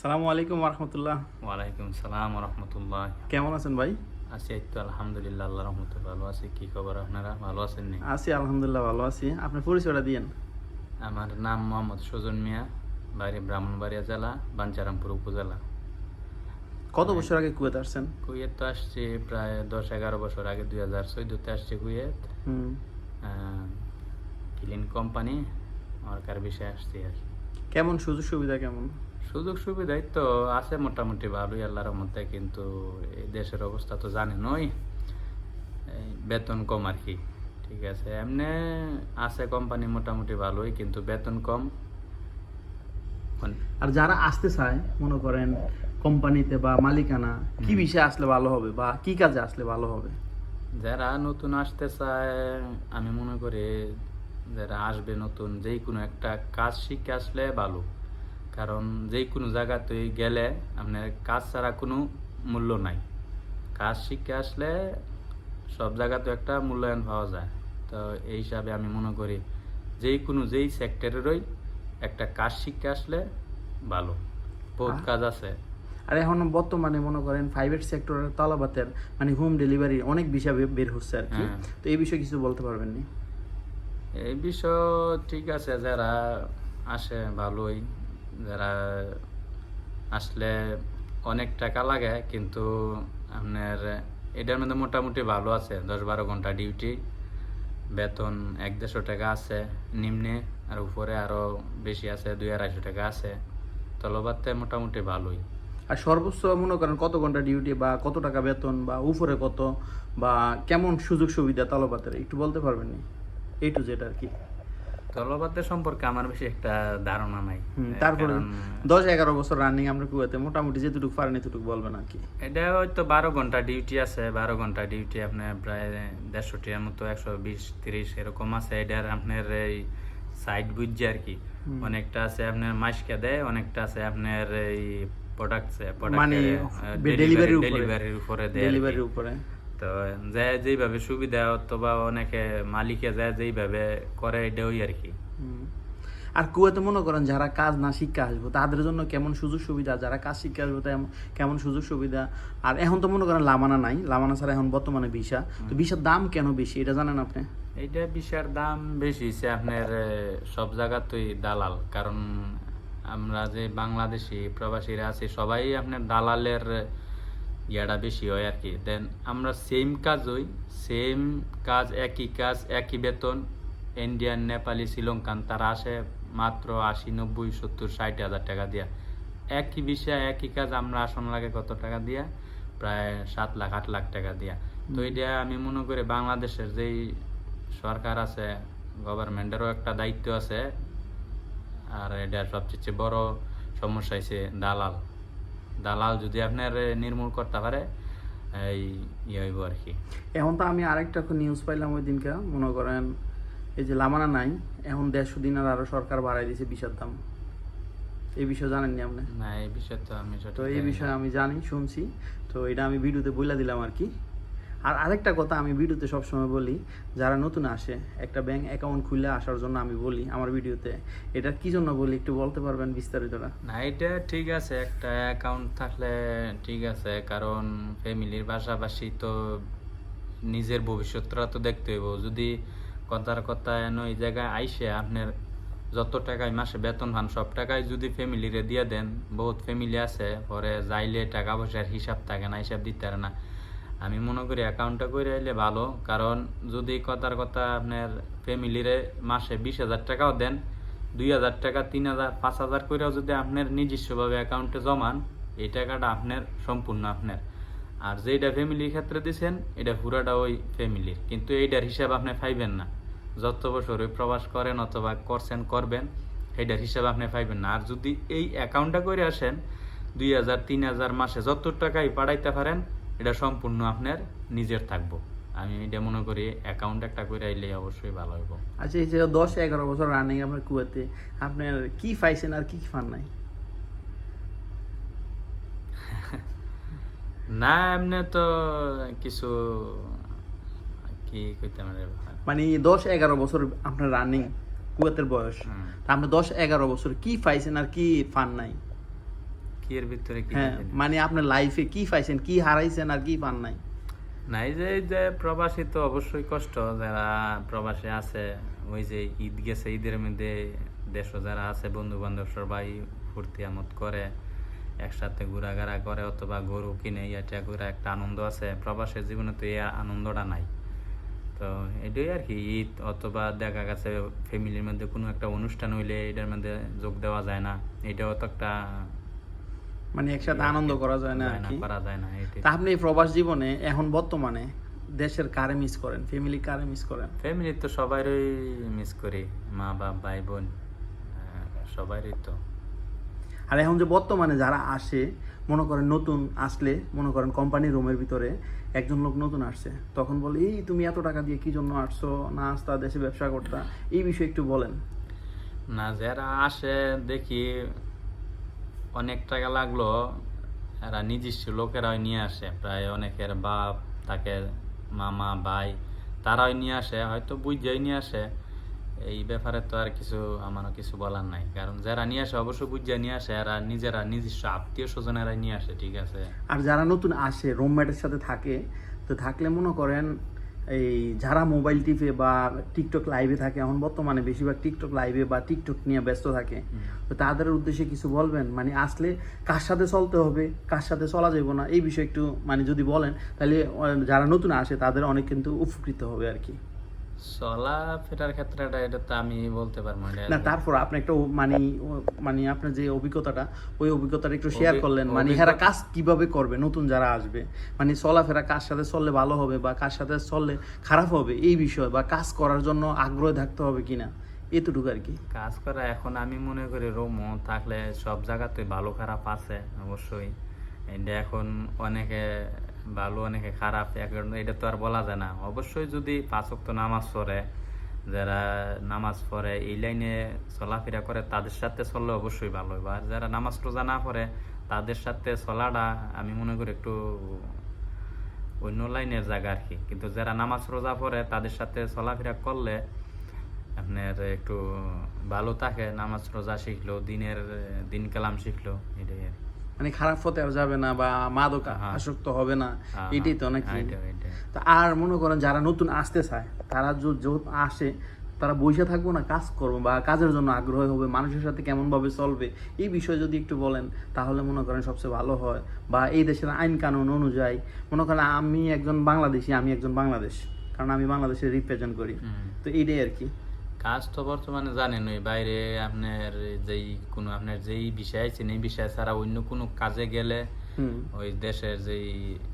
সালামু আলাইকুম রহমতুল্লাহ ওয়ালাইকুম সালাম রহমতুল্লাহ কেমন আছেন ভাই? আছি এই তো আলহামদুলিল্লাহ আল্লাহ রহমতুল্লাহ ভালো আছি। কি খবর আপনারা? ভালো আছেন নি? আছি আলহামদুলিল্লাহ ভালো আছি। আপনার পরিচয়টা দিয়েন। আমার নাম মোহাম্মদ সুজন মিয়া বাড়ি ব্রাহ্মণবাড়িয়া জেলা বাঞ্চারামপুর উপজেলা। কত বছর আগে কুয়েত আসছেন? কুয়েত তো আসছি প্রায় দশ এগারো বছর আগে দুই হাজার চোদ্দোতে আসছি কুয়েত। ক্লিন কোম্পানি ওয়ার্কার বিষয়ে আসছি আর। কেমন সুযোগ সুবিধা কেমন? সুযোগ সুবিধাই তো আছে মোটামুটি ভালোই আল্লাহর মধ্যে কিন্তু এই দেশের অবস্থা তো জানেনই এই বেতন কম আর কি ঠিক আছে। এমনি আছে কোম্পানি মোটামুটি ভালোই কিন্তু বেতন কম। মানে আর যারা আসতে চায় মনে করেন কোম্পানিতে বা মালিকানা কি। বিষয়ে আসলে ভালো হবে বা কি কাজে আসলে ভালো হবে? যারা নতুন আসতে চায় আমি মনে করি যারা আসবে নতুন যেই কোনো একটা কাজ শিখে আসলে ভালো। কারণ যে কোনো জায়গাতে গেলে আপনার কাজ ছাড়া কোনো মূল্য নাই। কাজ শিখে আসলে সব জায়গাতে একটা মূল্যায়ন পাওয়া যায়। তো এই হিসাবে আমি মনে করি যে কোনো যেই সেক্টরেরই একটা কাজ শিখে আসলে ভালো। বহুত কাজ আছে। আর এখন বর্তমানে মনে করেন প্রাইভেট সেক্টরের তলাবাতের মানে হোম ডেলিভারি অনেক বিষয় বের হচ্ছে আর কি। হ্যাঁ। তো এই বিষয়ে কিছু বলতে পারবেন নি? এই বিষয় ঠিক আছে যারা আসে ভালোই। যারা আসলে অনেক টাকা লাগে, কিন্তু আপনার এটার মধ্যে মোটামুটি ভালো আছে। দশ বারো ঘণ্টা ডিউটি বেতন এক দেড়শো টাকা আছে নিম্নে, আর উপরে আরও বেশি আছে, দুই আড়াইশো টাকা আছে। তলবাতে মোটামুটি ভালোই। আর সর্বোচ্চ মনে করেন কত ঘণ্টা ডিউটি বা কত টাকা বেতন বা উপরে কত বা কেমন সুযোগ সুবিধা তলবাতের? একটু বলতে পারবেন এই টু জেড আর কি। তলবাতের সম্পর্কে আমার বেশি একটা ধারণা নাই। তারপরে দশ এগারো বছর রানিং আমরা কুয়াতে মোটামুটি যেটুকু পারেন এতটুকু বলবেন আর কি। এটা হয়তো বারো ঘণ্টা ডিউটি আছে বারো ঘণ্টা ডিউটি আপনার প্রায় দেড়শোটির মতো একশো বিশ তিরিশ এরকম আছে। এটার আপনার এই সাইড বুঝছে আর কি। অনেকটা আছে আপনার মাসকে দেয় অনেকটা আছে আপনার এই প্রোডাক্ট মানে delivery উপরে। ডেলিভারির উপরে দেয় ডেলিভারির উপরে। তো যে যেইভাবে সুবিধা অথবা অনেকে মালিকে যায় যেইভাবে করে এটাই আর কি। আর কুয়াতে মনে করেন যারা কাজ না শিক্ষা আসব তাদের জন্য কেমন সুযোগ সুবিধা? যারা কাজ শিক্ষা আসব কেমন সুযোগ সুবিধা? আর এখন তো মনে করেন লামানা নাই। লামানা ছাড়া এখন বর্তমানে ভিসা। তো ভিসার দাম কেন বেশি? এটা জানেন আপনি? এইটা বিষয়ের দাম বেশি সে আপনার সব জায়গাতেই দালাল। কারণ আমরা যে বাংলাদেশি প্রবাসীরা আছি সবাই আপনার দালালের ইয়াটা বেশি হয় আর কি দেন আমরা সেম কাজই সেম কাজ একই কাজ একই বেতন ইন্ডিয়ান নেপালি শ্রীলঙ্কান তারা আসে মাত্র আশি নব্বই সত্তর ষাট হাজার টাকা দিয়া। একই বিষয় একই কাজ আমরা আসন লাগে কত টাকা দিয়া? প্রায় সাত লাখ আট লাখ টাকা দিয়া। তো এটা আমি মনে করি বাংলাদেশের যেই সরকার আছে গভর্নমেন্টেরও একটা দায়িত্ব আছে। আর এটা সবচেয়ে বড় সমস্যা হয়েছে দালাল। দালাল যদি আপনার নির্মূল করতে পারে এই ইয়ে হইব আর কি। এখন তো আমি আরেকটা নিউজ পাইলাম ওই দিনকে মনে করেন এই যে লামানা নাই এখন দেড়শো দিনের আরও সরকার বাড়াই দিয়েছে বিষের দাম। এই বিষয়ে জানেননি আপনি? না এই বিষয়ে তো আমি তো এই বিষয়ে আমি জানি শুনছি। তো এটা আমি ভিডিওতে বইলা দিলাম আর কি। আর আরেকটা কথা আমি ভিডিওতে সবসময় বলি, যারা নতুন আসে, একটা ব্যাংক অ্যাকাউন্ট খুলে আসার জন্য আমি বলি আমার ভিডিওতে, এটা কি জন্য বলি একটু বলতে পারবেন বিস্তারিতটা না? এটা ঠিক আছে, একটা অ্যাকাউন্ট থাকলে ঠিক আছে, কারণ ফ্যামিলির পাশাপাশি তো নিজের ভবিষ্যৎটা তো দেখতে হইব। যদি কথার কথা এন এই জায়গায় আইসে, আপনার যত টাকায় মাসে বেতন পান সব টাকায় যদি ফ্যামিলিরে দিয়ে দেন, বহুত ফ্যামিলি আছে, পরে যাইলে টাকা পয়সার হিসাব থাকে না, হিসাব দিতে পারে না। আমি মনে করি অ্যাকাউন্টটা করে আইলে ভালো, কারণ যদি কথার কথা আপনার ফ্যামিলিরে মাসে বিশ হাজার টাকাও দেন, দুই হাজার টাকা, তিন হাজার, পাঁচ হাজার করেও যদি আপনার নিজস্বভাবে অ্যাকাউন্টে জমান, এই টাকাটা আপনার, সম্পূর্ণ আপনার। আর যেটা ফ্যামিলির ক্ষেত্রে দিচ্ছেন এটা পুরাটা ওই ফ্যামিলির কিন্তু এইটার হিসাব আপনি পাইবেন না। যত বছর ওই প্রবাস করেন অথবা করছেন করবেন, এইটার হিসাব আপনি পাইবেন না। আর যদি এই অ্যাকাউন্টটা করে আসেন, দুই হাজার, তিন হাজার মাসে যত টাকাই পাঠাইতে পারেন এটা সম্পূর্ণ আপনার নিজের থাকব। আমি এটা মনে করি অ্যাকাউন্ট একটা করে আইলে অবশ্যই ভালো হইব। আচ্ছা এই যে দশ এগারো বছর রানিং আপনার কুয়াতে আপনার কি পাইছেন আর কি কি ফান নাই? না এমনি তো কিছু কি কইতে পারে? মানে দশ এগারো বছর আপনার রানিং কুয়াতের বয়স আপনি দশ এগারো বছর কি পাইছেন আর কি ফান নাই? কি এর ভিতরে কি হ্যাঁ মানে আপনার লাইফে কি পাইছেন কি হারাইছেন আর কি পান নাই? নাই যে যে প্রবাসী তো অবশ্যই কষ্ট যারা প্রবাসী আছে ওই যে ঈদ গেছে ঈদের মধ্যে দেশ যারা আছে বন্ধু বান্ধব সবাই ফুর্তি আমোদ করে একসাথে ঘোরাঘেরা করে অথবা গরু কিনে এটা ঘুরে একটা আনন্দ আছে। প্রবাসের জীবনে তো এই আনন্দটা নাই। তো এটাই আর কি ঈদ অথবা দেখা গেছে ফ্যামিলির মধ্যে কোনো একটা অনুষ্ঠান হইলে এটার মধ্যে যোগ দেওয়া যায় না। এটাও তো একটা মানে একসাথে আনন্দ করা যায় না আর কি। করা যায় না তা আপনি প্রবাস জীবনে এখন বর্তমানে দেশের কারে মিস করেন? ফ্যামিলি কারে মিস করেন? ফ্যামিলি তো সবারই মিস করি মা বাপ ভাই বোন আহ, সবারই তো। আর এখন যে বর্তমানে যারা আসে মনে করেন নতুন আসলে মনে করেন কোম্পানির রুমের ভিতরে একজন লোক নতুন আসছে তখন বলে এই তুমি এত টাকা দিয়ে কি জন্য আসছো? না আসতা দেশে ব্যবসা করতা। এই বিষয়ে একটু বলেন। না যারা আসে দেখি অনেক টাকা লাগল, এরা নিজস্ব লোকেরাই নিয়ে আসে। প্রায় অনেকের বাপ, তাকে মামা, ভাই তারাই নিয়ে আসে, হয়তো বুঝাই নিয়ে আসে। এই ব্যাপারে তো আর কিছু, আমারও কিছু বলার নাই। কারণ যারা নিয়ে আসে অবশ্যই বুঝিয়ে নিয়ে আসে, এরা নিজেরা নিজস্ব আত্মীয় স্বজনেরা নিয়ে আসে, ঠিক আছে? আর যারা নতুন আসে রুমমেটের সাথে থাকে, তো থাকলে মনে করেন এই যারা মোবাইল টিপে বা টিকটক লাইভে থাকে এখন বর্তমানে বেশিরভাগ টিকটক লাইভে বা টিকটক নিয়ে ব্যস্ত থাকে। তো তাদের উদ্দেশ্যে কিছু বলবেন? মানে আসলে কার সাথে চলতে হবে কার সাথে চলা যাবে না এই বিষয়ে একটু মানে যদি বলেন তাহলে যারা নতুন আসে তাদের অনেক কিন্তু উপকৃত হবে আর কি। চলা ফেরার ক্ষেত্রে এটা এটা তো আমি বলতে পারব না তারপর আপনি একটা মানে মানে আপনার যে অভিজ্ঞতাটা ওই অভিজ্ঞতাটা একটু শেয়ার করলেন। মানে এরা কাজ কীভাবে করবে নতুন যারা আসবে? মানে চলাফেরা কার সাথে চললে ভালো হবে বা কার সাথে চললে খারাপ হবে? এই বিষয় বা কাজ করার জন্য আগ্রহ থাকতে হবে কিনা? এতটুকু আর কি। কাজ করা এখন আমি মনে করি রোম থাকলে সব জায়গাতে ভালো খারাপ আছে অবশ্যই। এটা এখন অনেকে ভালো, অনেকে খারাপ এটা তো আর বলা যায় না। অবশ্যই যদি পাঁচক তো নামাজ পড়ে, যারা নামাজ পড়ে, এই লাইনে চলাফেরা করে, তাদের সাথে চললে অবশ্যই ভালো হবে আর যারা নামাজ রোজা না পড়ে, তাদের সাথে চলাটা আমি মনে করি একটু অন্য লাইনের জায়গা আর কি। কিন্তু যারা নামাজ রোজা পড়ে, তাদের সাথে চলাফেরা করলে আপনার একটু ভালো থাকে। নামাজ রোজা শিখলো, দিনের, দিন কালাম শিখলো, এটাই আর। মানে খারাপ পথে আর যাবে না বা মাদক হ্যাঁ। আসক্ত হবে না হ্যাঁ, এটাই তো হ্যাঁ, এটাই, এটাই। তা আর মনে করেন যারা নতুন আসতে চায় তারা আসে তারা বসে থাকব না কাজ করব বা কাজের জন্য আগ্রহী হবে মানুষের সাথে কেমন ভাবে চলবে এই বিষয়ে যদি একটু বলেন তাহলে মনে করেন সবচেয়ে ভালো হয়। বা এই দেশের আইন কানুন অনুযায়ী মনে করেন আমি একজন বাংলাদেশি আমি একজন বাংলাদেশ কারণ আমি বাংলাদেশের রিপ্রেজেন্ট করি। তো এইটাই আর কি। কাজ তো বর্তমানে জানেন ওই বাইরে আপনার যেই কোনো আপনার যেই বিষয় এই বিষয় ছাড়া অন্য কোনো কাজে গেলে ওই দেশের যেই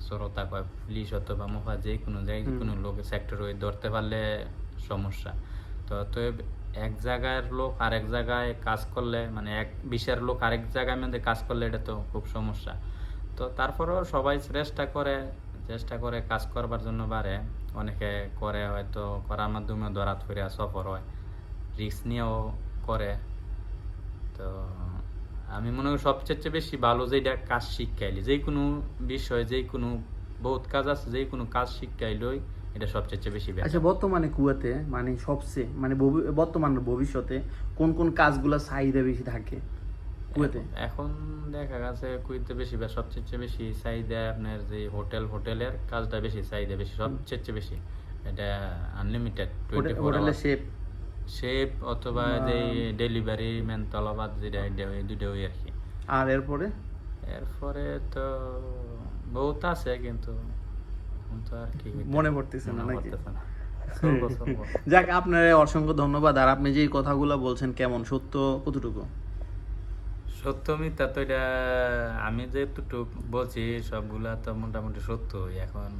শ্রোতা বা পুলিশ অথবা মুফা যে কোনো যে। কোনো লোক সেক্টর ওই ধরতে পারলে সমস্যা। তো অতএব এক জায়গার লোক আরেক জায়গায় কাজ করলে মানে এক বিষয়ের লোক আরেক জায়গায় মধ্যে কাজ করলে এটা তো খুব সমস্যা। তো তারপরেও সবাই চেষ্টা করে চেষ্টা করে কাজ করবার জন্য পারে অনেকে করে হয়তো করার মাধ্যমে ধরাত ফিরে সফর হয়। রিস্ক নিয়েও করে। তো আমি মনে করি সবচেয়ে বেশি ভালো যেটা কাজ শিখাইলি যে কোনো বিষয় যে কোনো বহুত কাজ আছে যে কোনো কাজ শিখাইলই এটা সবচেয়ে বেশি আচ্ছা বর্তমানে কুয়াতে মানে সবচেয়ে মানে বর্তমান ভবিষ্যতে কোন কোন কাজগুলো চাহিদা বেশি থাকে কুয়েতে? এখন- দেখা গেছে কুইতে বেশি বা সবচেয়ে বেশি চাহিদা আপনার যে হোটেল হোটেলের কাজটা বেশি চাহিদা বেশি সবচেয়ে বেশি। এটা আনলিমিটেড টোয়েন্টি ফোর হোটেলে শেপ শেপ অথবা যে ডেলিভারি তলবাদ যেটা ওই আর কি। আর এরপরে? এরপরে তো বহুত আছে কিন্তু মনে পড়তেছে না নাকি? যাক আপনার অসংখ্য ধন্যবাদ। আর আপনি যে কথাগুলো বলছেন কেমন? সত্য কতটুকু? সত্য মিথ্যা তো এটা আমি যেটুকু বলছি সবগুলা তো মোটামুটি সত্য। এখন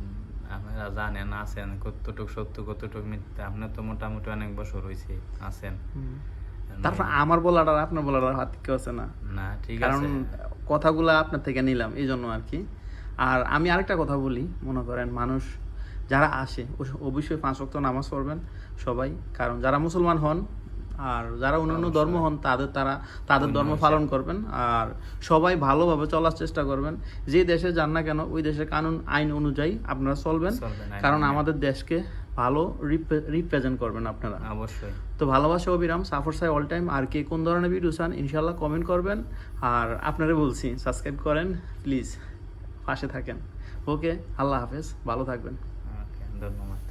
আপনারা জানেন আছেন। কতটুক সত্য কতটুক মিথ্যা আপনার তো মোটামুটি অনেক বছর হয়েছে আছেন। তারপর আমার বলাটা আর আপনার বলাটা হাত কেউ আছে না। না ঠিক কারণ কথাগুলো আপনার থেকে নিলাম এই জন্য আর কি। আর আমি আরেকটা কথা বলি মনে করেন মানুষ যারা আসে অবশ্যই পাঁচ ওয়াক্ত নামাজ পড়বেন সবাই। কারণ যারা মুসলমান হন আর যারা অন্যান্য ধর্ম হন তাদের তারা তাদের ধর্ম পালন করবেন। আর সবাই ভালোভাবে চলার চেষ্টা করবেন। যে দেশে যান না কেন ওই দেশের কানুন আইন অনুযায়ী আপনারা চলবেন। কারণ আমাদের দেশকে ভালো রিপ্রেজেন্ট করবেন আপনারা। অবশ্যই। তো ভালোবাসা অবিরাম সাফর সাই অল টাইম আর কে কোন ধরনের ভিডিও চান ইনশাল্লাহ কমেন্ট করবেন। আর আপনারা বলছি সাবস্ক্রাইব করেন প্লিজ পাশে থাকেন। ওকে আল্লাহ হাফেজ ভালো থাকবেন। ধন্যবাদ।